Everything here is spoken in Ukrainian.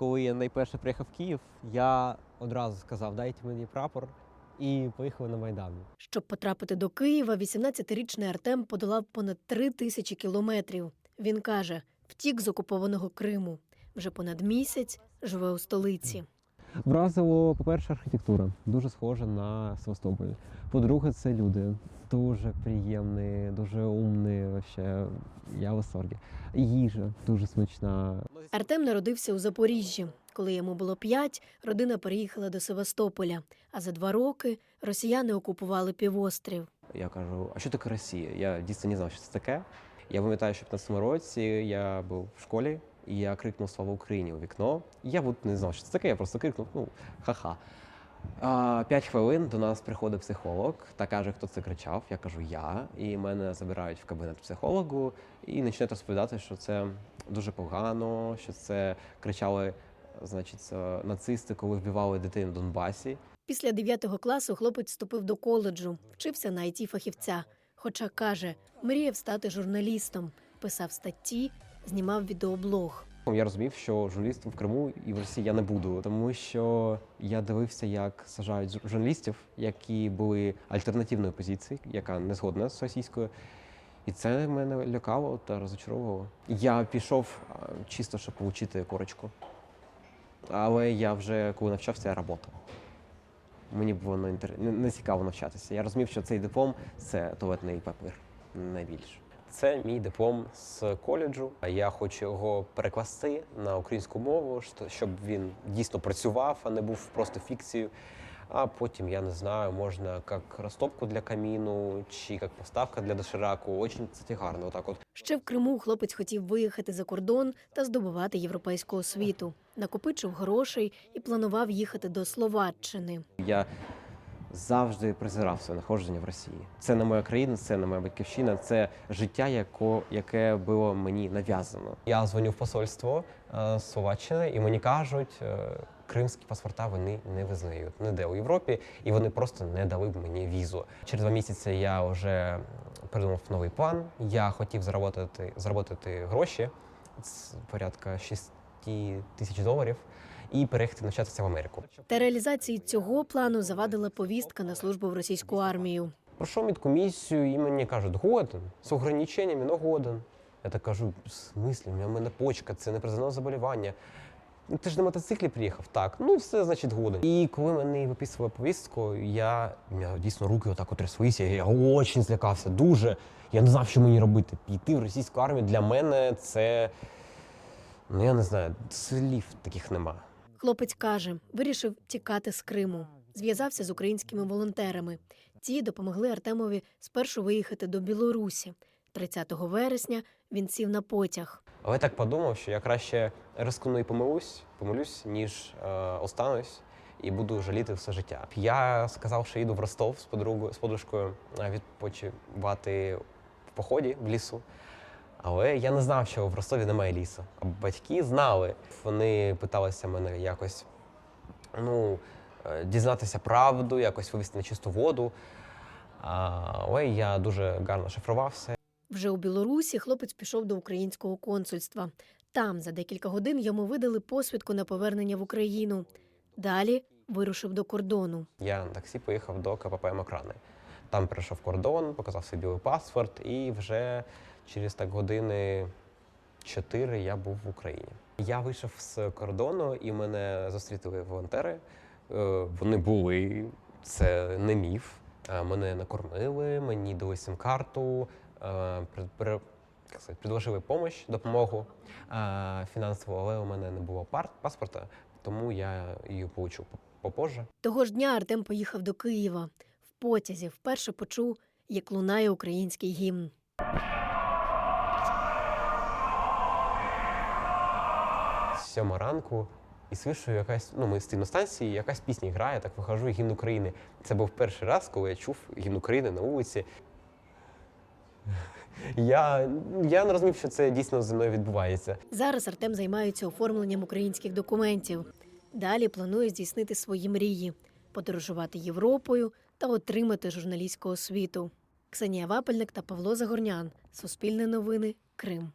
коли я найперше приїхав в Київ, я одразу сказав, дайте мені прапор і поїхали на Майдан. Щоб потрапити до Києва, 18-річний Артем подолав понад три тисячі кілометрів. Він каже, втік з окупованого Криму. Вже понад місяць живе у столиці. Вразило, по-перше, архітектура, дуже схожа на Севастополь. По-друге, це люди. Дуже приємні, дуже умні. Вообще, я в восторгі. Їжа дуже смачна. Артем народився у Запоріжжі. Коли йому було п'ять, родина переїхала до Севастополя. А за два роки росіяни окупували півострів. Я кажу, а що таке Росія? Я дійсно не знав, що це таке. Я пам'ятаю, що в 15 році я був в школі, і я крикнув Слава Україні у вікно. Я от не знав, що це таке, я просто крикнув, ну, ха-ха. П'ять хвилин до нас приходить психолог та каже, хто це кричав. Я кажу я. І мене забирають в кабінет психологу і починають розповідати, що це дуже погано, що це кричали, значить, е, нацисти, коли вбивали дитину в Донбасі. Після 9 класу хлопець вступив до коледжу, вчився на it фахівця. Хоча каже, мріяв стати журналістом, писав статті, знімав відеоблог. Я розумів, що журналістом в Криму і в Росії я не буду, тому що я дивився, як сажають журналістів, які були альтернативної позиції, яка не згодна з російською. І це мене лякало та розочаровувало. Я пішов чисто, щоб отримати корочку. Але я вже коли навчався, я працював. Мені було не, не- не цікаво навчатися. Я розумів, що цей диплом це туалетний папір найбільше. Це мій диплом з коледжу. Я хочу його перекласти на українську мову, щоб він дійсно працював, а не був просто фікцією. А потім, я не знаю, можна як розтопку для каміну чи як поставка для дошираку. Очень, кстати, гарно. Отак от. Ще в Криму хлопець хотів виїхати за кордон та здобувати європейську освіту. Накопичив грошей і планував їхати до Словаччини. Я завжди презирав своє знаходження в Росії. Це не моя країна, це не моя батьківщина, це життя, яко, яке було мені нав'язано. Я дзвоню в посольство е, Словаччини, і мені кажуть, е, кримські паспорта вони не визнають ніде у Європі, і вони просто не дали б мені візу. Через два місяці я вже придумав новий план. Я хотів заробити, заробити гроші з порядка 6 тисяч доларів і переїхати навчатися в Америку. Та реалізації цього плану завадила повістка на службу в російську армію. Пройшов медкомісію, і мені кажуть, годен, з ограниченнями, но годен. Я так кажу, в смислі, у мене почка, це не признано заболівання. «Ну, Ти ж на мотоциклі приїхав? Так, ну все, значить, годен. І коли мені виписували повістку, я мене дійсно руки отак от тряслися, я дуже злякався, дуже. Я не знав, що мені робити. Піти в російську армію для мене це. Ну я не знаю, слів таких нема. Хлопець каже, вирішив тікати з Криму. Зв'язався з українськими волонтерами. Ті допомогли Артемові спершу виїхати до Білорусі. 30 вересня він сів на потяг. Але так подумав, що я краще рискну і помилусь, помилюсь, ніж е, останусь і буду жаліти все життя. Я сказав, що їду в Ростов з подругою з подружкою е, відпочивати в поході в лісу. Але я не знав, що в Ростові немає лісу. А батьки знали. Вони питалися мене якось ну, е, дізнатися правду, якось вивести на чисту воду. А, Але я дуже гарно шифрувався. Вже у Білорусі хлопець пішов до українського консульства. Там за декілька годин йому видали посвідку на повернення в Україну. Далі вирушив до кордону. Я на таксі поїхав до КПП Мокрани. Там перейшов кордон, показав свій білий паспорт, і вже через так години чотири я був в Україні. Я вийшов з кордону, і мене зустріли волонтери. Е, Вони були, це не міф. Мене накормили, мені дали сім-карту, е, предложили допомогу, допомогу е, фінансову, але у мене не було паспорта, тому я її отримав попозже. Того ж дня Артем поїхав до Києва. Потязі вперше почув, як лунає український гімн. Сьома ранку і слышу якась, ну ми на станції, якась пісня грає, так виходжу і гімн України. Це був перший раз, коли я чув гімн України на вулиці. Я, я не розумів, що це дійсно зі мною відбувається. Зараз Артем займається оформленням українських документів. Далі планує здійснити свої мрії, подорожувати Європою та отримати журналістську освіту. Ксенія Вапельник та Павло Загорнян. Суспільне новини. Крим.